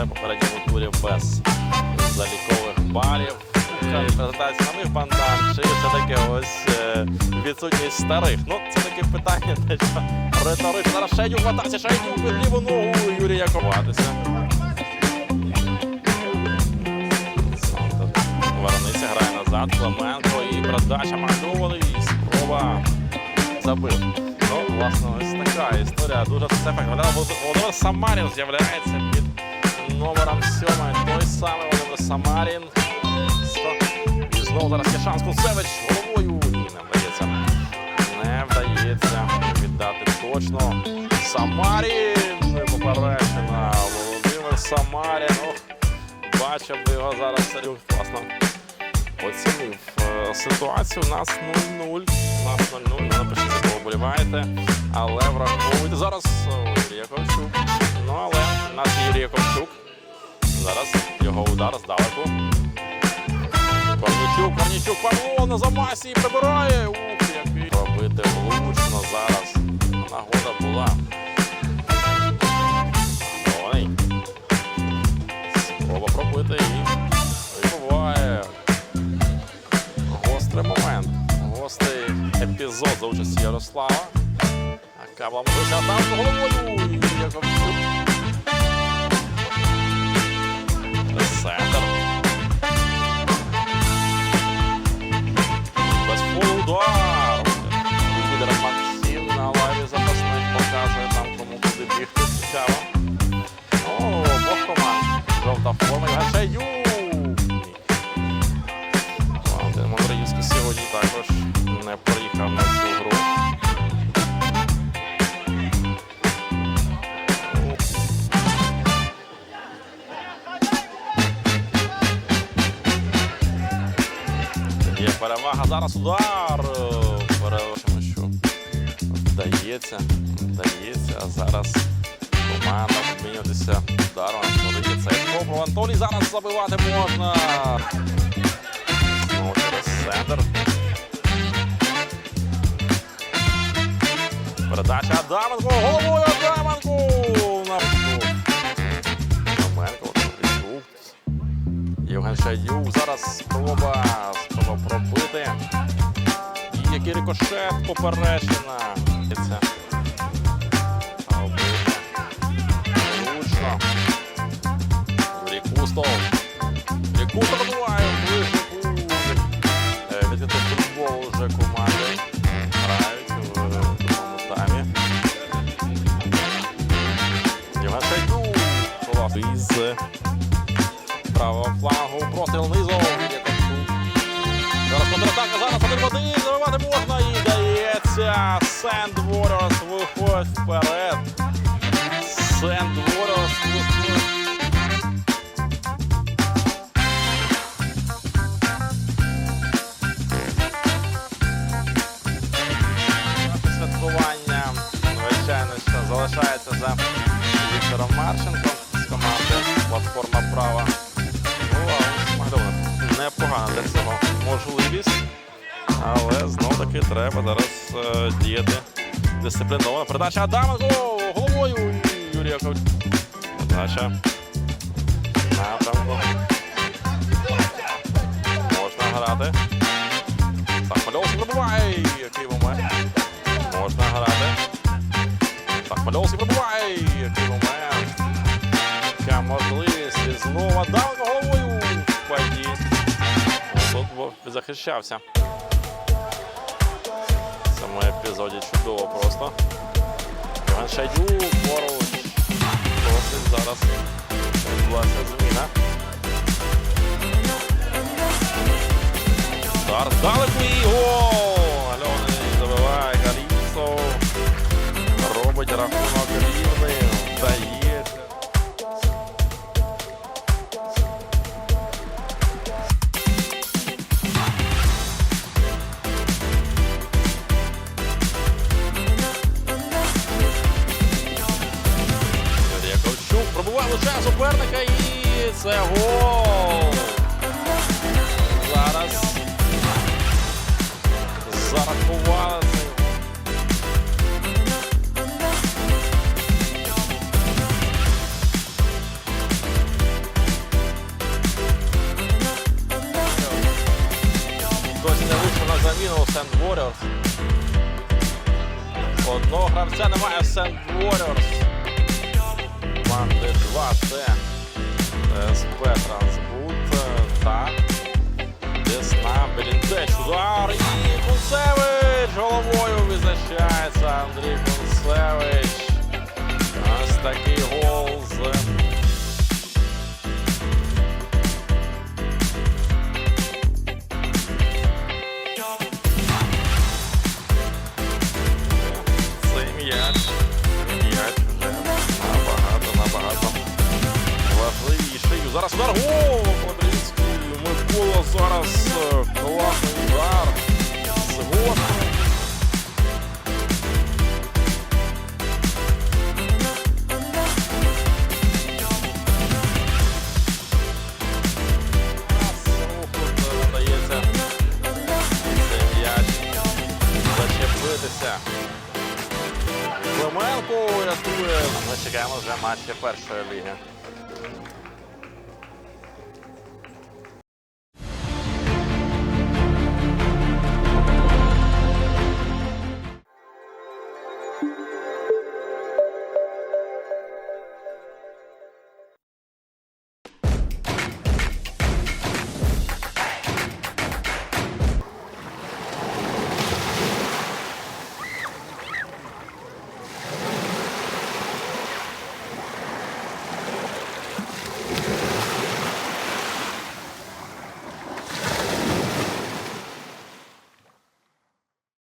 вже в попередньому турі без залікових балів. Презентація нових бандан, чи все-таки ось е, відсутність старих. Ну, це таке питання, те, що риторично. Зараз Шейдюк в атаці, Шейдюк під ліву ногу Юрія Коватися. Ворониця грає назад, Клименко і передача Магдовий. Спроба забив. Ну, власне, ось така історія. Дуже це виглядає. Володимир Самарін з'являється під номером 7. Той самий Володимир Самарін. І знову зараз є шанс Куцевич головою. Ні, не вдається. Не вдається віддати точно. Самарін. Поперечена. Володимир Самарін. Ох, бачив би його зараз Сарюк. Власно оцінив е, ситуацію. У нас 0-0. У нас 0-0. Не напишіть, за кого вболіваєте. Але враховуйте зараз е, Юрій Яковчук. Ну, але у нас Юрій Яковчук. Зараз його удар здалеку. Корнічук, Корнічук, Павло на замасі прибирає. Ух, який робити влучно зараз. Участі Ярослава. А Кабла може там з головою. Центр. Без фолу удар. Лідер Максим на лаві запасних показує там, кому куди бігти. Цікаво. О, обох команд. Жовта форма. І Гашаю. Валентин Мандраївський сьогодні також не приїхав на Зараз удар. Переважимо, що вдається. Вдається. А зараз команда обмінюватися ударом. Цей спробував. Анатолій зараз забивати можна. Знову через центр. Передача Адаменко. Головою Адаменко. Євген Шайдюк. Зараз спроба. І який рикошет поперечина. Рікустов. Рікустов Влучно. Дається. Сенд Ворос виходить вперед. Сенд Ворос виходить. Святкування, звичайно, що залишається за Віктором Марченком з команди Платформа Права. Ну, а непогана для цього можливість. Але знов таки треба зараз е, діяти дисципліновано. Передача Адаменко головою Юрія Ковч. Передача. Напрямку. Можна грати. Так, Мальовський пробиває. Який момент. Можна грати. Так, Мальовський пробиває. Який момент. Яка можливість. І знову Адаменко головою. Тут захищався. В цьому епізоді чудово просто. Іван Шайдюк. Просить зараз відбулася м'яча суперника і це гол. Зараз зарахували. Досі не вийшов на заміну Сент Warriors. Одного гравця немає в Сент Warriors. Команди 2 це СП Трансбут та Десна Белінтеч. Удар і Кунцевич головою визначається Андрій Кунцевич. Ось такий удар гол! Подрізький Микола зараз е, класний удар. Згодом. Клименко рятує. Ми чекаємо вже матчі першої ліги.